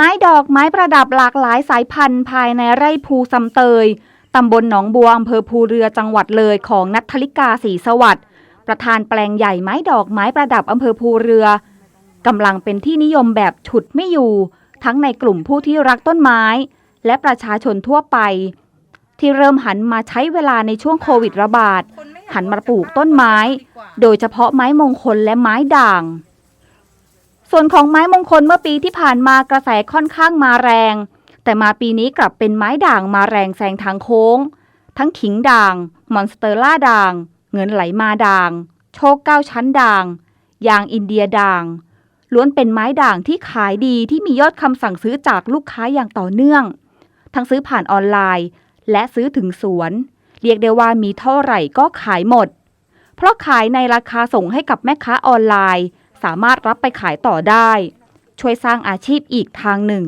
ไม้ดอกไม้ประดับหลากหลายสายพันธุ์ภายในไร่ภูซำเตย ตำบลหนองบัวอำเภอภูเรือจังหวัดเลยของนัทธลิกาศรีสวัสดิ์ประธานแปลงใหญ่ไม้ดอกไม้ประดับอำเภอภูเรือกำลังเป็นที่นิยมแบบฉุดไม่อยู่ ทั้งในกลุ่มผู้ที่รักต้นไม้ และประชาชนทั่วไป ที่เริ่มหันมาใช้เวลาในช่วงโควิดระบาด หันมาปลูกต้นไม้ โดยเฉพาะไม้มงคลและไม้ด่าง ส่วนของไม้มงคลเมื่อปีที่ผ่านมากระแสค่อนข้างมาแรง แต่มาปีนี้กลับเป็นไม้ด่างมาแรงแซงทางโค้ง ทั้งขิงด่าง มอนสเตอร่าด่าง เงินไหลมาด่าง โชคเก้าชั้นด่าง ยางอินเดียด่างล้วนเป็นไม้ด่างที่ขายดีที่มียอดคำสั่งซื้อจากลูกค้าอย่างต่อเนื่อง ทั้งซื้อผ่านออนไลน์ และซื้อถึงสวน เรียกได้ว่ามีเท่าไหร่ก็ขายหมด เพราะขายในราคาส่งให้กับแม่ค้าออนไลน์ สามารถรับไปขายต่อได้ ช่วยสร้างอาชีพอีกทางหนึ่ง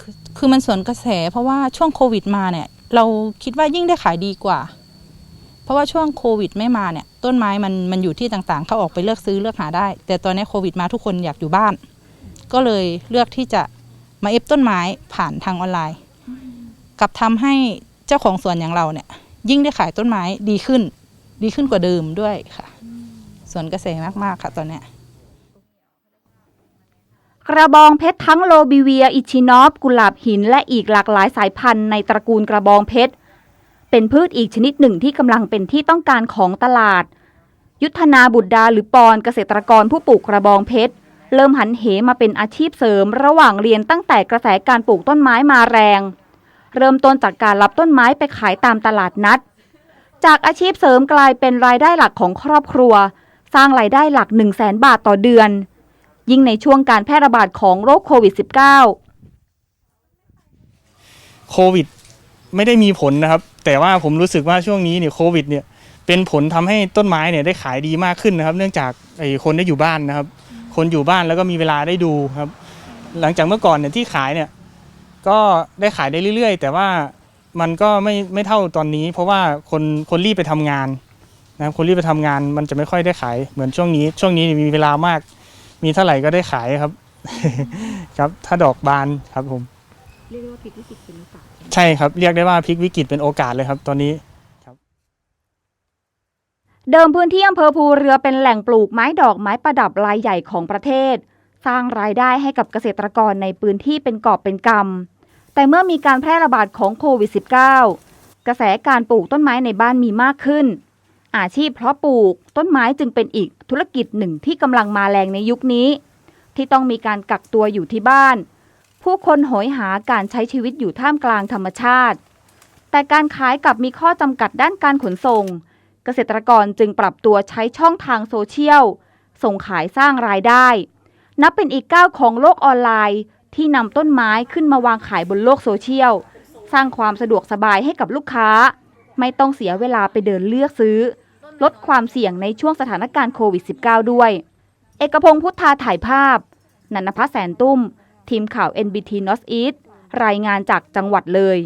คือคือมันสวนกระแสเพราะว่าช่วงโควิดมาเนี่ย เราคิดว่ายิ่งได้ขายดีกว่า เพราะว่าช่วงโควิดไม่มาเนี่ย ต้นไม้มันมันอยู่ที่ต่างๆเขาออกไปเลือกซื้อเลือกหาได้ แต่ตอนนี้โควิดมาทุกคนอยากอยู่บ้าน ก็เลยเลือกที่จะมาเอฟต้นไม้ผ่านทางออนไลน์กับทำให้เจ้าของสวนอย่างเราเนี่ย ยิ่งได้ขายต้นไม้ดีขึ้น ดีขึ้นกว่าเดิมด้วยค่ะ สวนกระแสมากๆค่ะตอนเนี้ยกระบองเพชรทั้งโลบิเวีย อิชินอฟกุหลาบหิน และอีกหลากหลายสายพันธุ์ในตระกูลกระบองเพชร เป็นพืชอีกชนิดหนึ่งที่กำลังเป็นที่ต้องการของตลาด ยุทธนาบุตรดาหรือปอนเกษตรกรผู้ปลูกกระบองเพชร เริ่มหันเหมาเป็นอาชีพเสริม ระหว่างเรียนตั้งแต่กระแสการปลูกต้นไม้มาแรง เริ่มต้นจากการรับต้นไม้ไปขายตามตลาดนัด จากอาชีพเสริมกลายเป็นรายได้หลักของครอบครัว สร้างรายได้หลัก 1 0 0 0 0แบาทต่อเดือน ยิ่งในช่วงการแพร่ระบาดของโรคโควิด -19 โควิดไม่ได้มีผลนะครับ แต่ว่าผมรู้สึกว่าช่วงนี้เนี่ยโควิดเนี่ยเป็นผลทำให้ต้นไม้เนี่ยได้ขายดีมากขึ้นนะครับ เนื่องจากไอ้คนได้อยู่บ้านนะครับ คนอยู่บ้านแล้วก็มีเวลาได้ดูครับ หลังจากเมื่อก่อนเนี่ยที่ขายเนี่ยก็ได้ขายได้เรื่อย ๆ แต่ว่ามันก็ไม่ไม่เท่าตอนนี้ เพราะว่าคนคนรีบไปทำงาน นะครับคนรีบไปทำงานมันจะไม่ค่อยได้ขายเหมือนช่วงนี้ ช่วงนี้มีเวลามาก มีเท่าไหร่ก็ได้ขายครับ ครับถ้าดอกบานครับผมเรียกว่าพลิกวิกฤตเป็นโอกาสใช่ครับเรียกได้ว่าพลิกวิกฤตเป็นโอกาสเลยครับ ตอนนี้เดิมพื้นที่อำเภอภูเรือเป็นแหล่งปลูกไม้ดอกไม้ประดับรายใหญ่ของประเทศ สร้างรายได้ให้กับเกษตรกรในพื้นที่เป็นกอบเป็นกำแต่เมื่อมีการแพร่ระบาดของโควิด -19 กระแสการปลูกต้นไม้ในบ้านมีมากขึ้น อาชีพเพาะปลูก ต้นไม้จึงเป็นอีกธุรกิจหนึ่งที่กำลังมาแรงในยุคนี้ ที่ต้องมีการกักตัวอยู่ที่บ้าน ผู้คนโหยหาการใช้ชีวิตอยู่ท่ามกลางธรรมชาติ แต่การขายกลับมีข้อจำกัดด้านการขนส่ง เกษตรกรจึงปรับตัวใช้ช่องทางโซเชียล ส่งขายสร้างรายได้ นับเป็นอีกก้าวของโลกออนไลน์ ที่นำต้นไม้ขึ้นมาวางขายบนโลกโซเชียล สร้างความสะดวกสบายให้กับลูกค้า ไม่ต้องเสียเวลาไปเดินเลือกซื้อ ลดความเสี่ยงในช่วงสถานการณ์โควิด -19 ด้วย เอกพงศ์พุทธาถ่ายภาพ นันทพัฒน์แสนตุ้ม ทีมข่าว NBT North East รายงานจากจังหวัดเลย